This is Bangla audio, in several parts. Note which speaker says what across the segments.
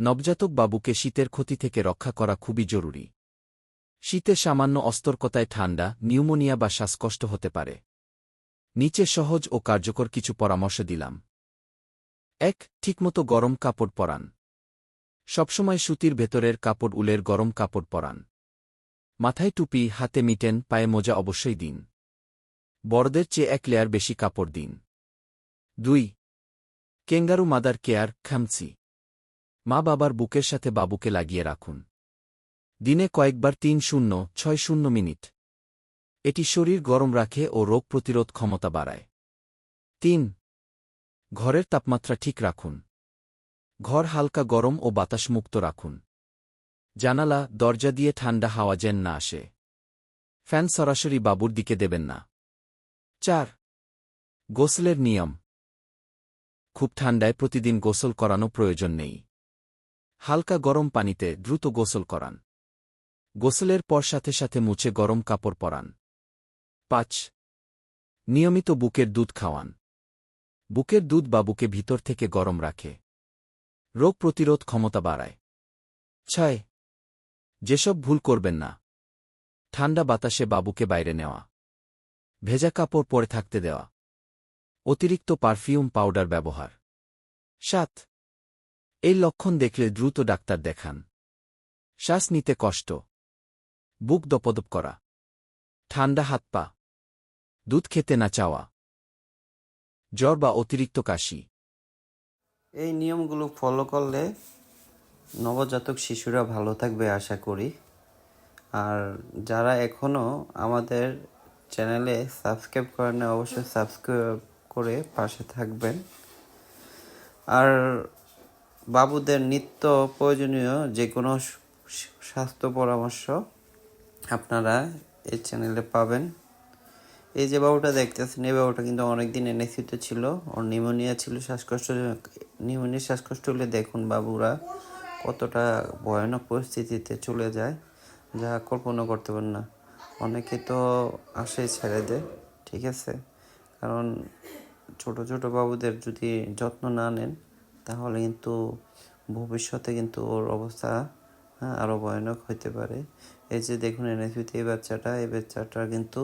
Speaker 1: নবজাতক বাবুকে শীতের ক্ষতি থেকে রক্ষা করা খুবই জরুরি। শীতে সামান্য অস্তর্কতায় ঠান্ডা, নিউমোনিয়া বা শ্বাসকষ্ট হতে পারে। নিচে সহজ ও কার্যকর কিছু পরামর্শ দিলাম। এক, ঠিকমতো গরম কাপড় পরান। সবসময় সুতির ভেতরের কাপড় উলের গরম কাপড় পরান। মাথায় টুপি, হাতে মিটেন, পায়ে মোজা অবশ্যই দিন। বড়দের চেয়ে এক লেয়ার বেশি কাপড় দিন। দুই, কেঙ্গারু মাদার কেয়ার খামসি মা বাবার বুকের সাথে বাবুকে লাগিয়ে রাখুন। দিনে কয়েকবার তিন শূন্য, ছয় শূন্য মিনিট। এটি শরীর গরম রাখে ও রোগ প্রতিরোধ ক্ষমতা বাড়ায়। তিন। ঘরের তাপমাত্রা ঠিক রাখুন। ঘর হালকা গরম ও বাতাসমুক্ত রাখুন। জানালা, দরজা দিয়ে ঠান্ডা হাওয়া যেন না আসে। ফ্যান সরাসরি বাবুর দিকে দেবেন না। চার। গোসলের নিয়ম। খুব ঠান্ডায় প্রতিদিন গোসল করানো প্রয়োজন নেই। হালকা গরম পানিতে দ্রুত গোসল করান। গোসলের পর সাথে সাথে মুছে গরম কাপড় পরান। পাঁচ, নিয়মিত বুকের দুধ খাওয়ান। বুকের দুধ বাবুকে ভিতর থেকে গরম রাখে। রোগ প্রতিরোধ ক্ষমতা বাড়ায়। ছয়, যেসব ভুল করবেন না। ঠান্ডা বাতাসে বাবুকে বাইরে নেওয়া। ভেজা কাপড় পরে থাকতে দেওয়া। অতিরিক্ত পারফিউম পাউডার ব্যবহার। সাত এই লক্ষণ দেখলে দ্রুত ডাক্তার দেখান। শ্বাস নিতে কষ্ট। বুক দপদপ করা। ঠান্ডা হাত পা। দুধ খেতে না চাওয়া। জ্বর বা অতিরিক্ত কাশি।
Speaker 2: এই নিয়মগুলো ফলো করলে নবজাতক শিশুরা ভালো থাকবে আশা করি। আর যারা এখনও আমাদের চ্যানেলে সাবস্ক্রাইব করেন অবশ্যই সাবস্ক্রাইব করে পাশে থাকবেন। আর বাবুদের নিত্য প্রয়োজনীয় যে কোনো স্বাস্থ্য পরামর্শ আপনারা এই চ্যানেলে পাবেন। এই যে বাবুটা দেখতেছেন, এই বাবুটা কিন্তু অনেকদিন এনএসিতে ছিল। ওর নিউমোনিয়া ছিল শ্বাসকষ্ট নিউমোনিয়া শ্বাসকষ্ট হলে দেখুন বাবুরা কতটা ভয়ানক পরিস্থিতিতে চলে যায়। যা কল্পনা করতে পারেন না। অনেকে তো আসে ছেড়ে দেয়, ঠিক আছে? কারণ ছোট ছোট বাবুদের যদি যত্ন না নেন তাহলে কিন্তু ভবিষ্যতে কিন্তু ওর অবস্থা হ্যাঁ আরও ভয়ানক হতে পারে। এই যে দেখুন এনএসপিতে এই বাচ্চাটা, এই বাচ্চাটার কিন্তু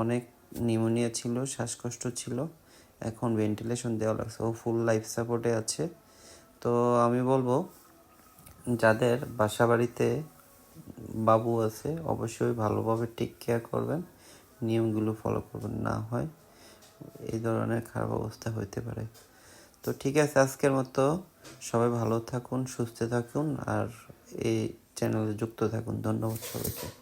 Speaker 2: অনেক নিউমোনিয়া ছিল, শ্বাসকষ্ট ছিল। এখন ভেন্টিলেশন দেওয়া লাগছে, ও ফুল লাইফ সাপোর্টে আছে। তো আমি বলব, যাদের বাসা বাড়িতে বাবু আছে, অবশ্যই ভালোভাবে টেক কেয়ার করবেন, নিয়মগুলো ফলো করবেন। না হয় এই ধরনের খারাপ অবস্থা হতে পারে। তো ঠিক আছে, আজকের মতো সবাই ভালো থাকুন, সুস্থ থাকুন, আর এই চ্যানেলে যুক্ত থাকুন। ধন্যবাদ সবাইকে।